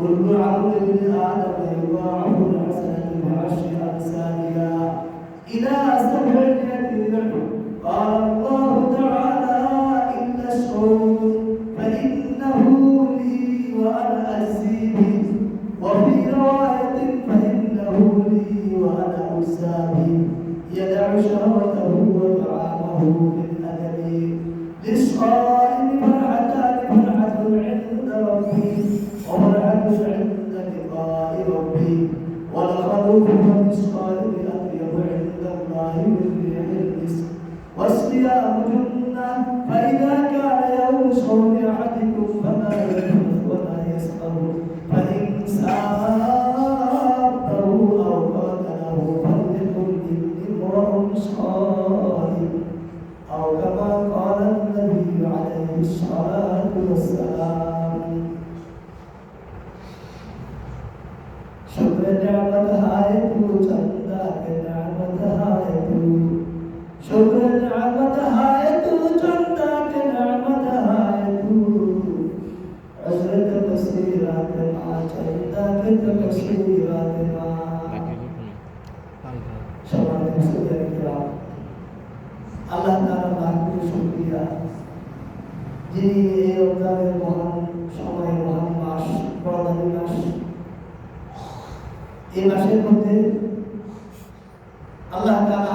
كل عبد من آدم يباع الحسنة بعشر أمثالها. إلى سبعمائة ذنب قال الله تعالى إن الشعور فإنه لي وأنا أجزي به وفي رواية فإنه لي وأنا أجزى به يدع شهوته وطعامه من أدبي لشقاء بالرزق قال بأطيب عند الله بالرزق واسقيا جنة فإذا تبصيرا এই মাসের মধ্যে আল্লাহ তারা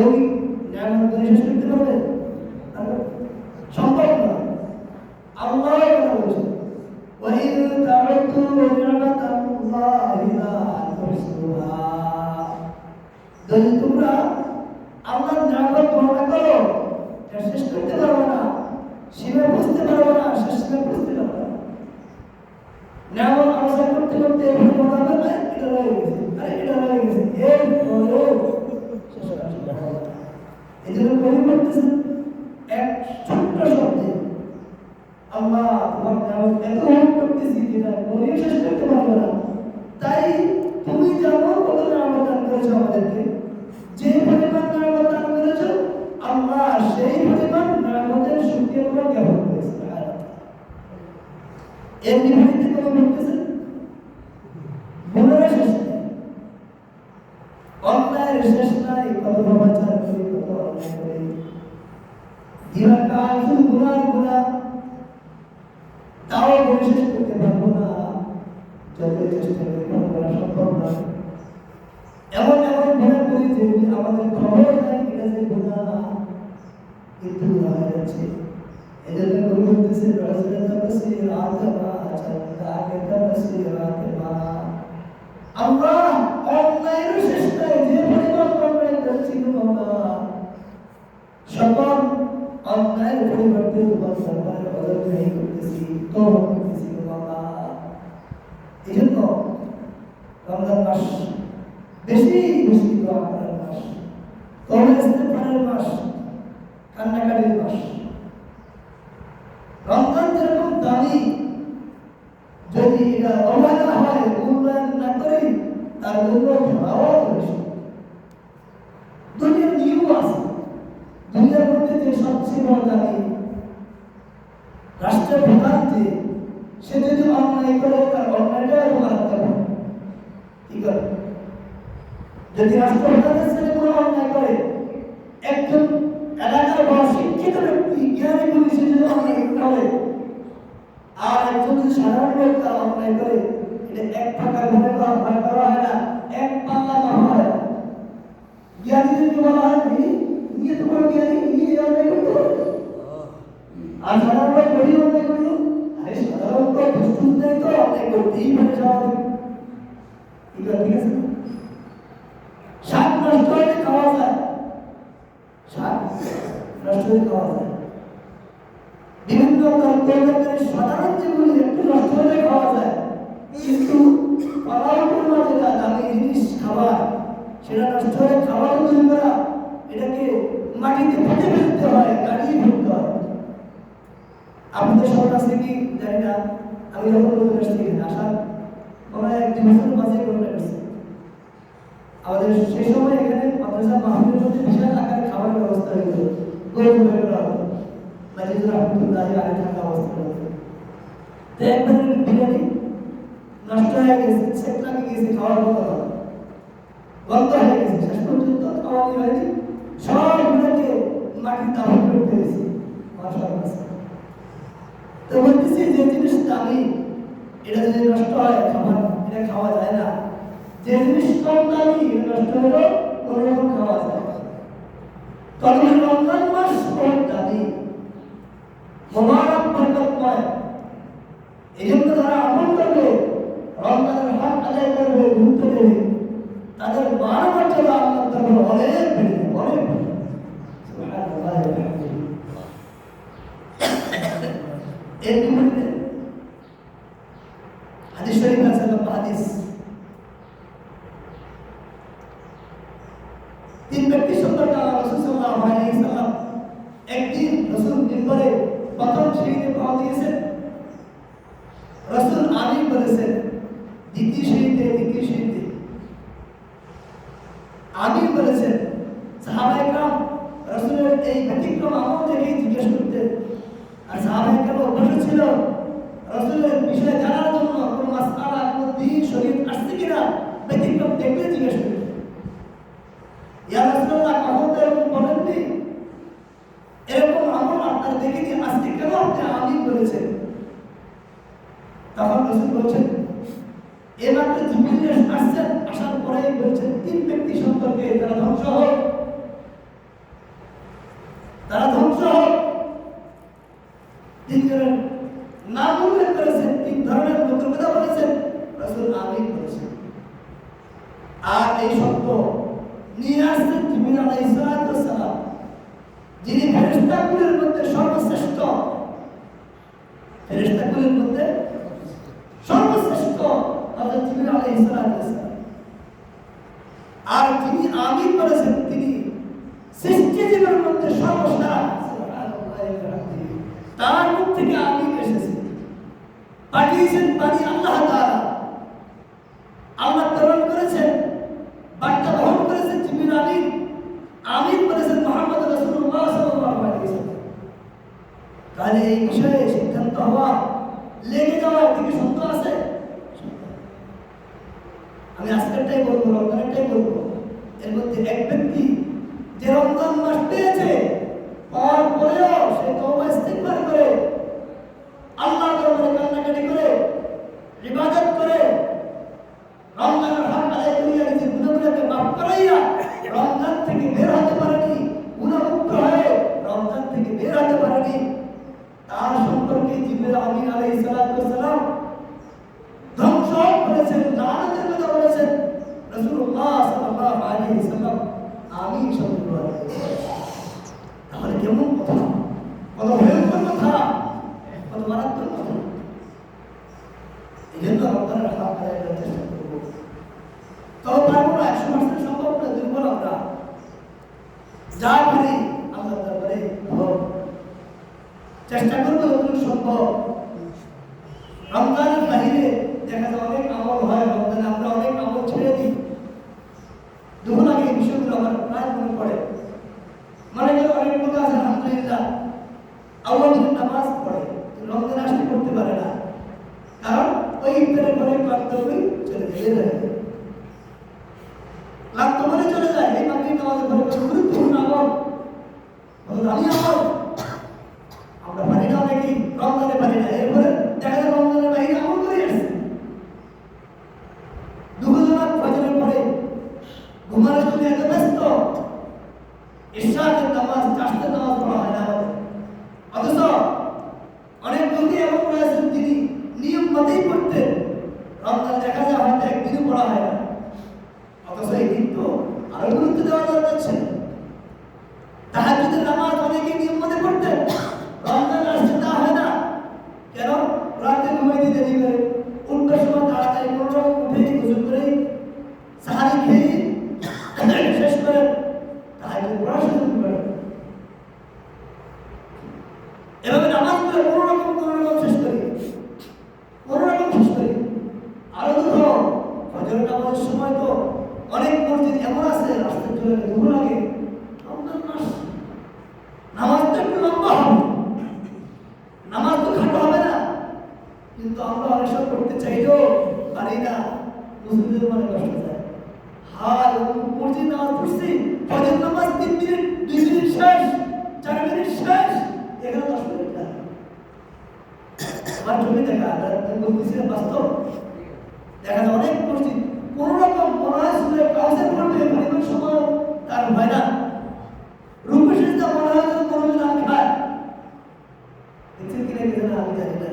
eu এর বিপরীতে তোমরা লিখতেছে গুণের শেষ অন্যায়ের শেষ নাই, কত প্রবাচার করি, কত অন্যায় করি। শুধু গুণার গুণা। তাও পরিশেষ করতে পারব না। যতই চেষ্টা করি কোনো করা সম্ভব না। এমন এমন গুণা করি যেগুলি আমাদের খবর নাই এটা যে গুণা। কিন্তু হয়ে যাচ্ছে। এজন্য কবি বলতেছে রাজনীতি কাছে রাত Santo. জ্ঞানীদেরকে বলা হয় দিদি ইয়ে তোমার জ্ঞানী ইয়ে অন্যায় করতে? পারবে আর সাধারণ লোক গরিব অন্যায় করল আরে সাধারণ তো দুষ্টুদের তো অন্যায় করতেই পারে সাধারণ তাদের আগে থাকা অবস্থা দেখবেন বিরিয়ানি নষ্ট হয়ে গেছে সেট লাগে গেছে, খাওয়ার কথা বন্ধ হয়ে গেছে, শেষ পর্যন্ত খাওয়ানি হয়নি। সবগুলোকে মাটির দাম করে ফেলেছি। তো বলতেছি যে জিনিস দামি, এটা যদি নষ্ট হয়, খাবার, এটা খাওয়া যায় না। যে জিনিস কম দামি নষ্ট হলেও কোনো রকম খাওয়া যায়। তখন রমজান él অভ্যাস ছিল। রসুলের বিষয়ে জানার জন্য কোনো মাসালা কোনো দিন শরীর আসছে কিনা, ব্যতিক্রম দেখলে জিজ্ঞেস করি ইয়া রসুল্লাহ করব। নিয়ে আসছেন জিবির আলাই ইসলাতাম যিনি ফেরিস্তাগুলির মধ্যে সর্বশ্রেষ্ঠ। ফেরিস্তাগুলির মধ্যে সর্বশ্রেষ্ঠ। অর্থাৎ জিবির আলাই ইসলাতাম এই বিষয়ে সিদ্ধান্ত হওয়া লেগে যাওয়া এদিকে সত্য আছে? আমি আজকেরটাই বলব রমজানেরটাই বলব। এর মধ্যে এক ব্যক্তি যে রমজান মাস পেয়েছে পাওয়ার পরেও সে তবা ইস্তেকবার করে আল্লাহ দরবারে কান্নাকাটি করে, ইবাদত করে, রমজানের হাত আদায় করিয়া নিজের গুণগুলোকে মাফ করাইয়া রমজান থেকে বের হতে যা করি আল্লাহ তারপরে চেষ্টা করব যতটুকু সম্ভব। চাইলেও পারি না। মুসলিমদের মানে কষ্ট যায় হার পড়ছি নামাজ পড়ছি, ফজর নামাজ তিন মিনিট, দুই মিনিট শেষ, চার মিনিট শেষ, এখানে দশ আমার জমি দেখা বুঝতেছিলাম বাস্তব। দেখা যায় অনেক মসজিদ, কোনো রকম পড়ায় শুনে কাউন্সেল করলে সময় তার হয় না। রূপে কোনো দিন আমি আমি জানি না।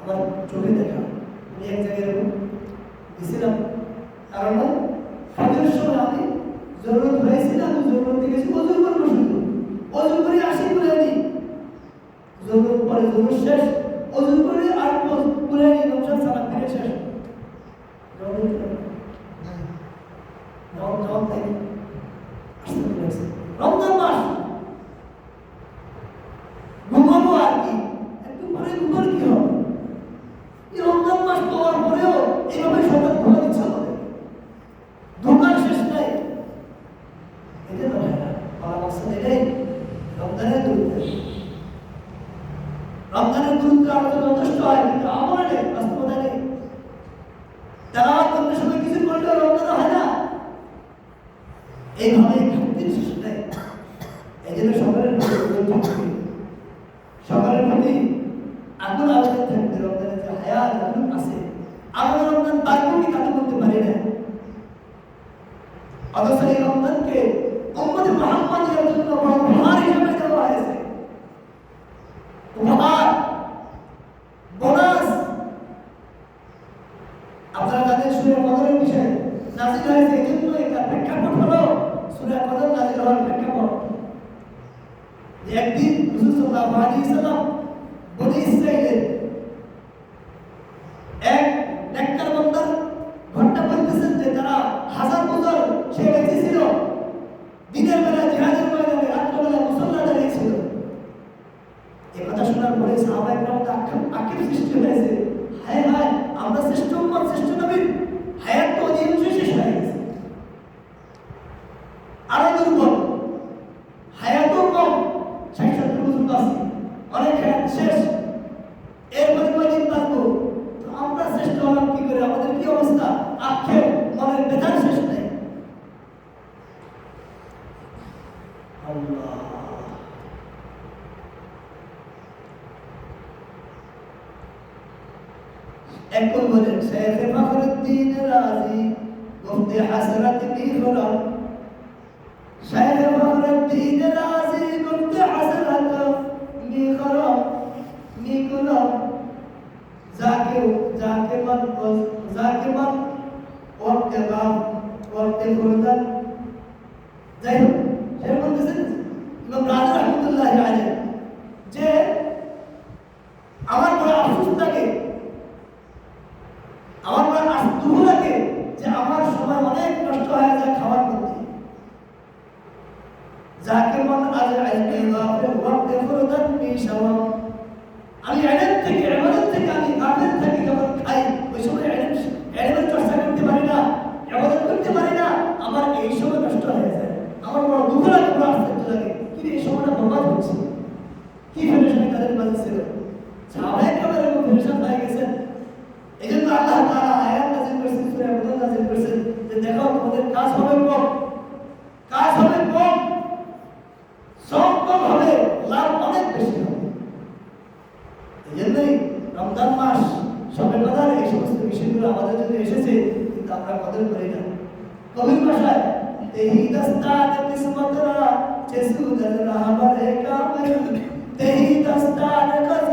আমার চোখে দেখা। আমি এক জায়গায় এরকম গেছিলাম। কারণ ফজরের সময় আমি জরুরত হয়েছে না আমি জরুরত গেছি, অজুর করব শুধু অজুর করে আসি করে আনি জরুরত পরে জরুর শেষ, অজুর করে আর করে আনি নমসার সালাম ফিরে শেষ। রমজান মাস। அவசரம் நன்கு முகமது மகமாதிரத்தில் আল্লাহ। এখন বলেন শেখ ফখরুদ্দিন রাজি মুফতি হাসরাত কি হলো শেখ ফখরুদ্দিন রাজি সাহাবায়ে কেরাম এরকম পেরেশান হয়ে গেছেন? এই আল্লাহ তাআলা আয়াত নাযিল করেছেন, সূরা মুদান নাযিল করেছেন, যে দেখো তোমাদের কাজ হবে কম, কাজ হবে কম, সব হবে, লাভ অনেক বেশি হবে। এই রমজান মাস সবে কথার এই সমস্ত বিষয়গুলো আমাদের জন্য এসেছে, কিন্তু আমরা কদর করি না। কবির ভাষায় তেহি দস্তান কিসমতরা চেসুদর রাহবরে কামল They he does not look